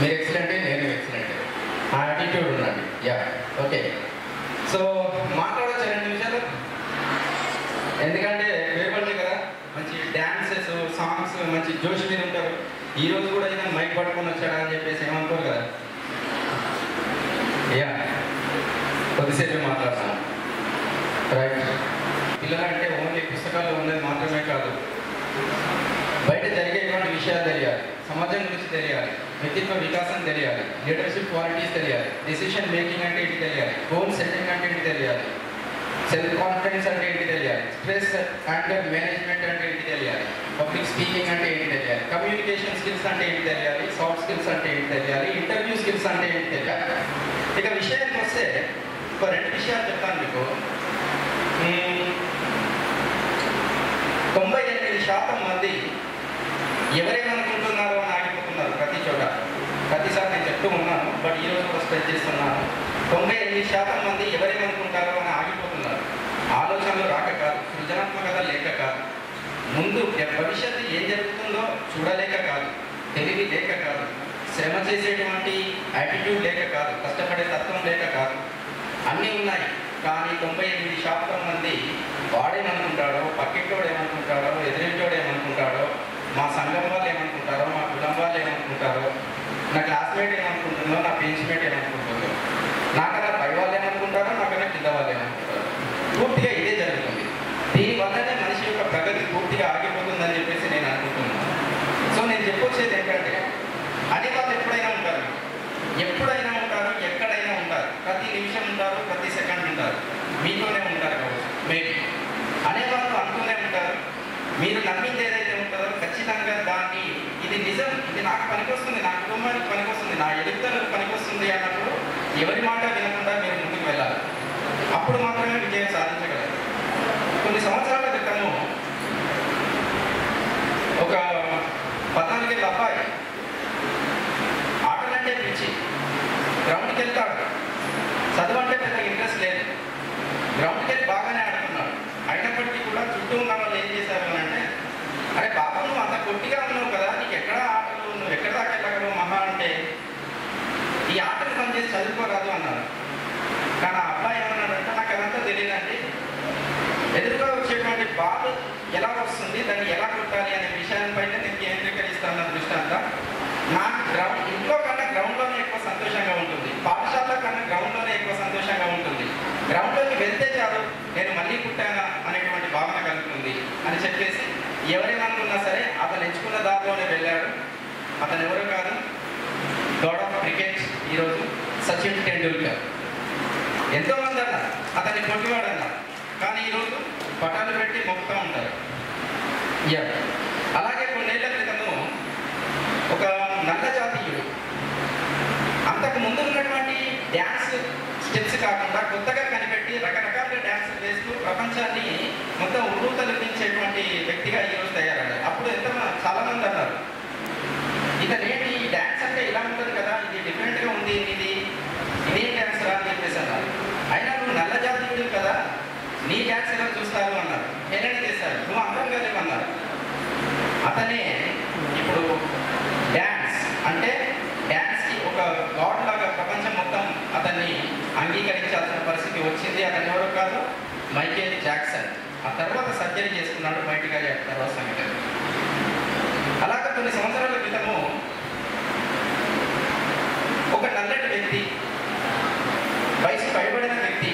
మీరు ఎక్సలెంటే నేను ఎక్సలెంట్ ఆ యాటిట్యూడ్ ఉండండి. యా ఓకే సో మాట్లాడచ్చు రెండు నిమిషాలు. ఎందుకంటే పేపర్లే కదా మంచి డ్యాన్సెస్ సాంగ్స్ మంచి జోష్ మీద ఉంటారు. ఈ రోజు కూడా ఏదైనా మైక్ పట్టుకొని వచ్చాడా అని చెప్పేసి ఏమనుకోరు కదా. యా కొద్దిసేపు మాట్లాడతాను. రైట్ పిల్లలంటే ఓన్లీ పుస్తకాలు ఉన్నది మాత్రమే కాదు. బయట జరిగేటువంటి విషయాలు సమాజం గురించి తెలియాలి వ్యక్తిత్వ వికాసం తెలియాలి లీడర్షిప్ క్వాలిటీస్ తెలియాలి డిసిషన్ మేకింగ్ అంటే ఏంటి తెలియాలి గోల్ సెట్టింగ్ అంటే ఏంటి తెలియాలి సెల్ఫ్ కాన్ఫిడెన్స్ అంటే ఏంటి తెలియాలి స్ట్రెస్ అండ్ మేనేజ్మెంట్ అంటే ఏంటి తెలియాలి పబ్లిక్ స్పీకింగ్ అంటే ఏంటి తెలియాలి కమ్యూనికేషన్ స్కిల్స్ అంటే ఏంటి తెలియాలి సాఫ్ట్ స్కిల్స్ అంటే ఏంటి తెలియాలి ఇంటర్వ్యూ స్కిల్స్ అంటే ఏంటి తెలియాలి. ఇక విషయానికి వస్తే ఒక రెండు విషయాలు చెప్తాను మీకు. తొంభై ఎనిమిది శాతం మంది ఎవరైనా అని ఆగిపోతున్నారు ప్రతి చోట ప్రతిసారి నేను చెప్తూ ఉన్నాను బట్ ఈ తొంభై ఎనిమిది శాతం మంది ఎవరేమనుకుంటారో అని ఆగిపోతున్నారు. ఆలోచనలు రాక కాదు సృజనాత్మకత లేక కాదు. ముందు భవిష్యత్తు ఏం జరుగుతుందో చూడలేక కాదు తెలివి లేక కాదు శ్రమ చేసేటువంటి యాటిట్యూడ్ లేక కాదు కష్టపడే తత్వం లేక కాదు. అన్నీ ఉన్నాయి కానీ తొంభై ఎనిమిది శాతం మంది వాడేమనుకుంటాడో పక్కింటోడు ఏమనుకుంటాడో ఎదురింటోడు ఏమనుకుంటాడో మా సంఘం వాళ్ళు ఏమనుకుంటారో మా కుటుంబాలు వాళ్ళు ఏమనుకుంటారో నా క్లాస్మేట్ ఏమనుకుంటుందో నా బెంచ్మేట్ ఏమనుకుంటుందో నాకన్నా పై వాళ్ళు ఏమనుకుంటారో నాకన్నా కింద వాళ్ళు ఏమనుకుంటారో పూర్తిగా ఇదే జరుగుతుంది. దీనివల్లనే మనిషి యొక్క ప్రగతి పూర్తిగా ఆగిపోతుందని చెప్పేసి నేను అనుకుంటున్నాను. సో నేను చెప్పొచ్చేది ఏంటంటే అనే వాళ్ళు ఎప్పుడైనా ఉంటారు. ఎప్పుడైనా ఉంటారు ఎక్కడైనా ఉంటారు. ప్రతి నిమిషం ఉంటారు ప్రతి సెకండ్ ఉంటారు. మీతోనే ఉంటారు కావచ్చు. మేబీ అనేవాళ్ళు అనుకునే ఉంటారు. మీరు నమ్మింది ఏదైతే ఉంటుందో ఖచ్చితంగా దాని ఇది నిజం. ఇది నాకు పనికొస్తుంది నా కుటుంబానికి పనికొస్తుంది నా ఎదుగుదలకు పనికొస్తుంది అన్నప్పుడు ఎవరి మాట వినకుండా మీరు ముందుకు వెళ్ళాలి. అప్పుడు మాత్రమే విజయం సాధించగలరు కొన్ని సంవత్సరాల క్రితము ఒక పద్నాలుగేళ్ళ అబ్బాయి ఆటలంటే పిచ్చి గ్రౌండ్కి వెళ్తాడు చదువు అంటే పెద్ద ఇంట్రెస్ట్ లేదు గ్రౌండ్కి వెళ్ళి బాగానే ఆడుతున్నాడు అయినప్పటికీ కూడా చుట్టూ ఉన్న వాళ్ళు ఏం చేశారు అని అంటే అరే బాబు నువ్వు అంత గట్టిగా ఉన్నావు కదా నీకు ఎక్కడ ఆటలు నువ్వు ఎక్కడ దాకా వెళ్ళగలవు మహా అంటే ఈ చేసి చదువుకోరాదు అన్నారు. కానీ ఆ అబ్బాయి ఏమన్నాడంటే నాకు అదంతా తెలియదండి. ఎదురుగా వచ్చేటువంటి బాల్ ఎలా వస్తుంది దాన్ని ఎలా కొట్టాలి అనే విషయాలపైన నేను కేంద్రీకరిస్తాను నా దృష్టి అంతా నాకు గ్రౌండ్ ఇంట్లో కన్నా గ్రౌండ్లోనే ఎక్కువ సంతోషంగా ఉంటుంది. పాఠశాల కన్నా గ్రౌండ్లోనే ఎక్కువ సంతోషంగా ఉంటుంది. గ్రౌండ్లోకి వెళ్తే చాలు నేను మళ్ళీ పుట్టానా అనేటువంటి భావన కలుగుతుంది అని చెప్పేసి ఎవరేమనుకున్నా సరే అతను ఎంచుకున్న దారిలోనే వెళ్ళాడు. అతను ఎవరు కాదు గాడ్ ఆఫ్ క్రికెట్ ఈరోజు సచిన్ టెండూల్కర్. ఎంతో మంది అన్నారు అతన్ని కొట్టివాడు కానీ ఈరోజు పటాలు పెట్టి మొక్కుతూ ఉంటారు. యా అలాగే కొన్నేళ్ళ క్రితము ఒక నల్ల జాతీయుడు అంతకు ముందు ఉన్నటువంటి డ్యాన్స్ స్టెప్స్ కాకుండా కొత్తగా కనిపెట్టి రకరకాలుగా డ్యాన్స్ వేస్తూ ప్రపంచాన్ని మొత్తం ఉరువు తలపించేటువంటి వ్యక్తిగా ఈరోజు తయారయ్యారు అప్పుడు ఎంత చాలా మంది అన్నారు. ఇతను ఏంటి ఈ డ్యాన్స్ అంటే ఇలా ఉంటుంది కదా ఇది డిఫరెంట్గా ఉంది ఇది ఇదే డ్యాన్స్ రా అని చెప్పేసి అన్నారు అయినా నువ్వు నల్ల జాతీయుడు కదా నీ డ్యాన్స్ ఎలా చూస్తారు అన్నారు హేళన చేశారు నువ్వు అందంగా లేవన్నారు అతనే ఇప్పుడు డ్యాన్స్ అంటే డ్యాన్స్కి ఒక గాడ్ లాగా ప్రపంచం మొత్తం అతన్ని అంగీకరించాల్సిన పరిస్థితి వచ్చింది అతను ఎవరు కాదు మైకేల్ జాక్సన్. ఆ తర్వాత సర్జరీ చేసుకున్నాడు బయటగా తర్వాత సంగతి అలాగే కొన్ని సంవత్సరాల క్రితము ఒక నల్లటి వ్యక్తి వయసు పైబడిన వ్యక్తి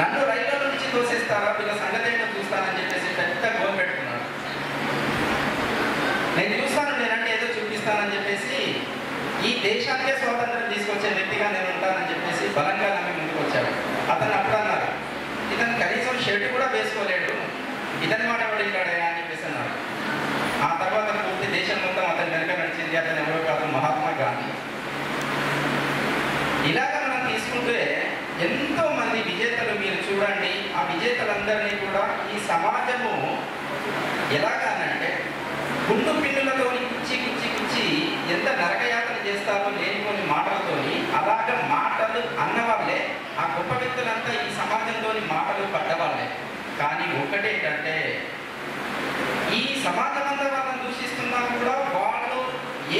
నన్ను రైల్లో నుంచి తోసేస్తారా వీళ్ళ సంగతి ఏమో చూస్తానని చెప్పేసి పెద్ద గోల్ పెట్టుకున్నాడు. నేను చూస్తాను నేనంటే ఏదో చూపిస్తానని చెప్పేసి ఈ దేశానికే స్వాతంత్రం తీసుకొచ్చే వ్యక్తిగా నేను ఉంటానని చెప్పేసి బలంగా నమ్మి ముందుకు వచ్చాడు అతను అప్పుడు అన్నారు ఇతను కనీసం చేసుకోలేడు. ఇతని మాట అని చెప్పేసి అన్నాడు. ఆ తర్వాత పూర్తి దేశం మొత్తం అతని వెనుక నడిచింది అతను ఎవరో కాదు మహాత్మా గాంధీ. ఇలాగ మనం తీసుకుంటే ఎంతో మంది విజేతలు మీరు చూడండి ఆ విజేతలందరినీ కూడా ఈ సమాజము ఎలాగ ఒకటి ఏంటంటే ఈ సమాజం అంతా వాళ్ళని దూషిస్తున్నా కూడా వాళ్ళు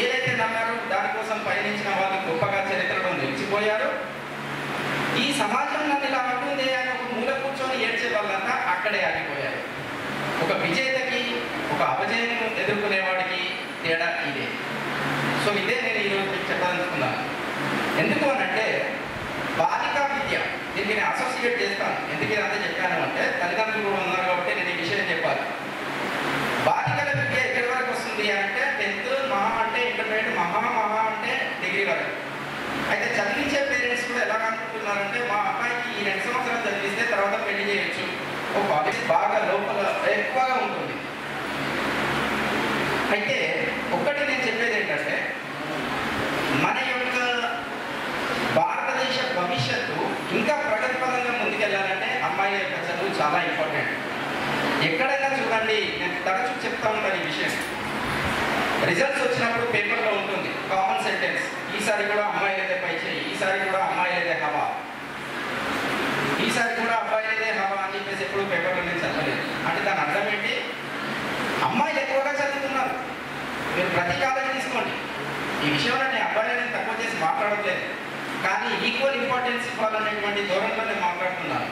ఏదైతే నమ్మారో దానికోసం పయనించిన వాళ్ళు గొప్పగా చరిత్రలో నిలిచిపోయారు. ఈ సమాజం నన్ను ఇలా ఉంటుంది అని ఒక మూల కూర్చొని ఏడ్చే వాళ్ళంతా అక్కడే ఆగిపోయారు. ఒక విజేతకి ఒక అపజయం ఎదుర్కొనేవాడికి తేడా ఇదే. సో ఇదే నేను ఈరోజు మీకు చెప్పాలనుకున్నాను ఎందుకు అనంటే బాలికా విద్య దీనికి నేను అసోసియేట్ చేస్తాను. ఎందుకు అంతా చెప్పాను అంటే తల్లిదండ్రులు కూడా ఉన్నారు కాబట్టి నేను ఈ విషయం చెప్పాలి బాలికల విద్య ఎక్కడి వరకు వస్తుంది అంటే టెన్త్ మహా అంటే ఇంటర్మీడియట్ మహా మహా అంటే డిగ్రీ వరకు అయితే చదివించే పేరెంట్స్ కూడా ఎలా అనుకుంటున్నారంటే మా అబ్బాయికి ఈ రెండు సంవత్సరాలు చదివిస్తే తర్వాత పెళ్ళి చేయొచ్చు ఒక కాలేజ్ బాగా లోపల ఎక్కువగా ఉంటుంది అయితే ఒక్కటి నేను చెప్పేది ఏంటంటే మన యొక్క భారతదేశ భవిష్యత్తు ఇంకా ప్రగతిపరంగా ముందుకెళ్ళాలంటే అమ్మాయిల యొక్క చదువు చాలా ఇంపార్టెంట్ ఎక్కడైనా చూడండి నేను తరచూ చెప్తా ఉంటాను ఈ విషయం రిజల్ట్స్ వచ్చినప్పుడు పేపర్లో ఉంటుంది కామన్ సెంటెన్స్ ఈసారి కూడా అమ్మాయిలదే పై చేయి ఈసారి కూడా అమ్మాయిలదే హవా ఈసారి కూడా అబ్బాయిలదే హవా అని చెప్పేసి ఎప్పుడు పేపర్లో నేను చదవలేదు అంటే దాని అర్థం ఏంటి అమ్మాయిలు ఎక్కువగా చదువుతున్నారు మీరు ప్రతి కాలేజీ తీసుకోండి ఈ విషయంలో నేను అబ్బాయిలని తక్కువ చేసి మాట్లాడట్లేదు. కానీ ఈక్వల్ ఇంపార్టెన్స్ ఇవ్వాలనేటువంటి ధోరణిలో నేను మాట్లాడుతున్నాను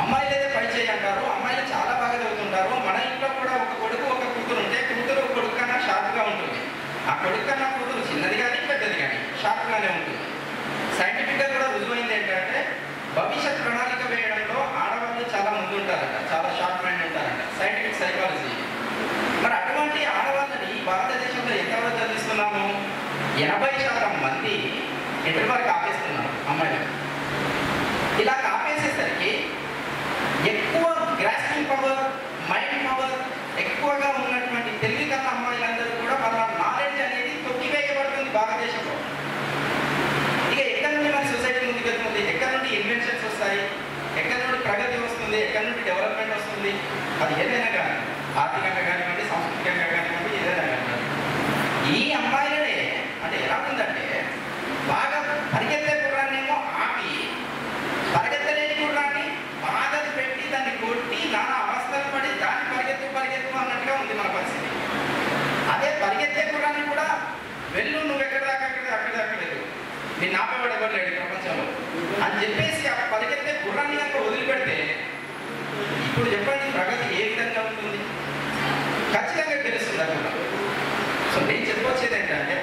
అమ్మాయిలు అయితే పై చేయి అంటారు అమ్మాయిలు చాలా బాగా చదువుతుంటారు. మన ఇంట్లో కూడా ఒక కొడుకు ఒక కూతురు ఉంటే కూతురు ఒక కొడుకు కన్నా షార్ప్గా ఉంటుంది. ఆ కొడుకు కన్నా కూతురు చిన్నది కానీ పెద్దది కానీ షార్ప్గానే ఉంటుంది. సైంటిఫిక్గా కూడా రుజువైంది ఏంటంటే భవిష్యత్ ప్రణాళిక ఎనభై శాతం మంది ఎక్కడి వారు ఆపేస్తున్నారు అమ్మాయిలు? ఇలా ఆపేసేసరికి ఎక్కువ గ్రాస్పింగ్ పవర్ మైండ్ పవర్ ఎక్కువగా ఉన్నటువంటి తెలివి అమ్మాయిలందరూ కూడా వాళ్ళ నాలెడ్జ్ అనేది తొక్కివేయబడుతుంది భారతదేశంలో. ఇక ఎక్కడి నుండి మన సొసైటీ ముందుకు వెళ్తుంది? ఎక్కడి నుండి ఇన్వెన్షన్స్ వస్తాయి? ఎక్కడి నుండి ప్రగతి వస్తుంది? ఎక్కడి నుండి డెవలప్మెంట్ వస్తుంది? అది ఏదైనా కానీ ఆర్థిక కానివ్వండి సాంస్కృతికంగా కానివ్వండి ఏదైనా కానివ్వండి ఈ అమ్మాయిలనే అంటే ఎలా ఉందంటే బాగా పరిగెత్తే కుర్రాన్నేమో ఆపి పరిగెత్తలేని కుర్రాన్ని బాధ పెట్టి దాన్ని కొట్టి నానా అవస్థలు పడి దాన్ని పరిగెత్తు పరిగెత్తు అన్నట్టుగా ఉంది మన పరిస్థితి అదే పరిగెత్తే కుర్రాన్ని కూడా వెళ్ళు నువ్వు ఎక్కడ దాకా అక్కడ అక్కడ దాకా వెళ్ళు నేను ఆపేవాడు ఎవరు లేడు ఈ ప్రపంచంలో అని చెప్పేసి ఆ పరిగెత్తే గుర్రాన్ని కనుక వదిలిపెడితే ఇప్పుడు చెప్పండి ప్రగతి ఏ విధంగా ఉంటుంది ఖచ్చితంగా తెలుస్తుంది అక్కడ సో నేను చెప్పొచ్చేది ఏంటంటే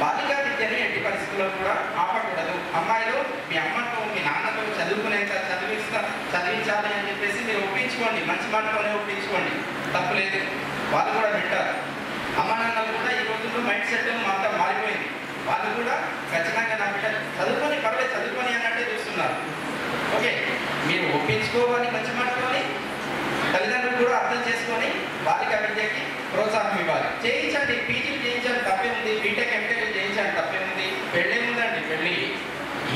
బాలికా విద్యని ఎట్టి పరిస్థితుల్లో కూడా ఆపకూడదు అమ్మాయిలు మీ అమ్మతో మీ నాన్నతో చదువుకునేంత చదివిస్తా చదివించాలి అని చెప్పేసి మీరు ఒప్పించుకోండి. మంచి మాటలోనే ఒప్పించుకోండి. తప్పులేదు వాళ్ళు కూడా వింటారు. అమ్మ నాన్నలు కూడా ఈ రోజుల్లో మైండ్ సెట్ అంతా మారిపోయింది. వాళ్ళు కూడా ఖచ్చితంగా నా బిడ్డ చదువుకొని పర్లేదు చదువుకొని అన్నట్టే చూస్తున్నారు. ఓకే మీరు ఒప్పించుకోవాలి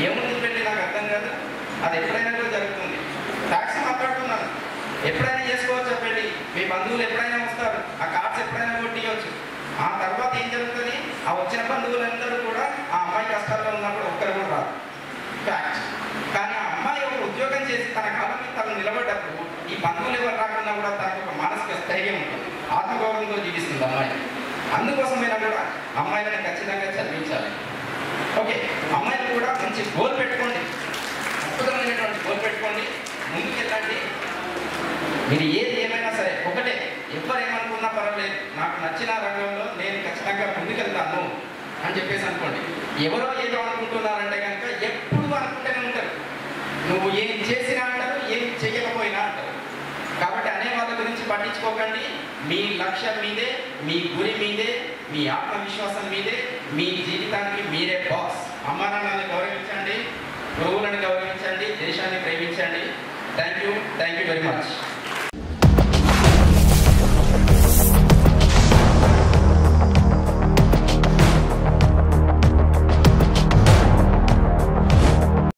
ఏముంది పెళ్ళి? నాకు అర్థం కాదు. అది ఎప్పుడైనా కూడా జరుగుతుంది. ట్యాక్స్ మాట్లాడుతున్నాను. ఎప్పుడైనా చేసుకోవచ్చు పెళ్ళి? మీ బంధువులు ఎప్పుడైనా వస్తారు? ఆ కార్డ్స్ ఎప్పుడైనా కొట్టియవచ్చు ఆ తర్వాత ఏం జరుగుతుంది? ఆ వచ్చిన బంధువులందరూ కూడా ఆ అమ్మాయి కష్టాల్లో ఉన్నప్పుడు ఒక్కరు కూడా రాదు ఫ్యాక్ట్ కానీ ఆ అమ్మాయి ఒక ఉద్యోగం చేసి తన కాలం మీద తను నిలబడ్డప్పుడు ఈ బంధువులు ఎవరు రాకుండా కూడా తనకు ఒక మానసిక స్థైర్యం ఉంటుంది. ఆత్మగౌరవంతో జీవిస్తుంది అమ్మాయి. అందుకోసమైనా కూడా అమ్మాయిలను ఖచ్చితంగా చదివించాలి. ఓకే అమ్మాయిలు కూడా మంచి గోల్ పెట్టుకోండి. అద్భుతమైనటువంటి గోల్ పెట్టుకోండి. ముందుకు వెళ్ళండి మీరు ఏది ఏమైనా సరే ఒకటే. ఎవరు ఏమనుకున్నా పర్వాలేదు. నాకు నచ్చిన రంగంలో నేను ఖచ్చితంగా ముందుకెళ్తాను అని చెప్పేసి అనుకోండి. ఎవరో ఏదో అనుకుంటున్నారంటే కనుక ఎప్పుడు అనుకుంటూనే ఉంటారు. నువ్వు ఏం చేసినా అంటారు ఏం చేయకపోయినా అంటారు కాబట్టి అనే వాళ్ళ గురించి పట్టించుకోకండి. మీ లక్ష్యం మీదే మీ గురి మీదే మీ ఆత్మవిశ్వాసం మీదే మీ జీవితానికి మీరే బాస్ అమ్మానాన్నని గౌరవించండి గురువులను గౌరవించండి దేశాన్ని ప్రేమించండి. Thank you thank you very much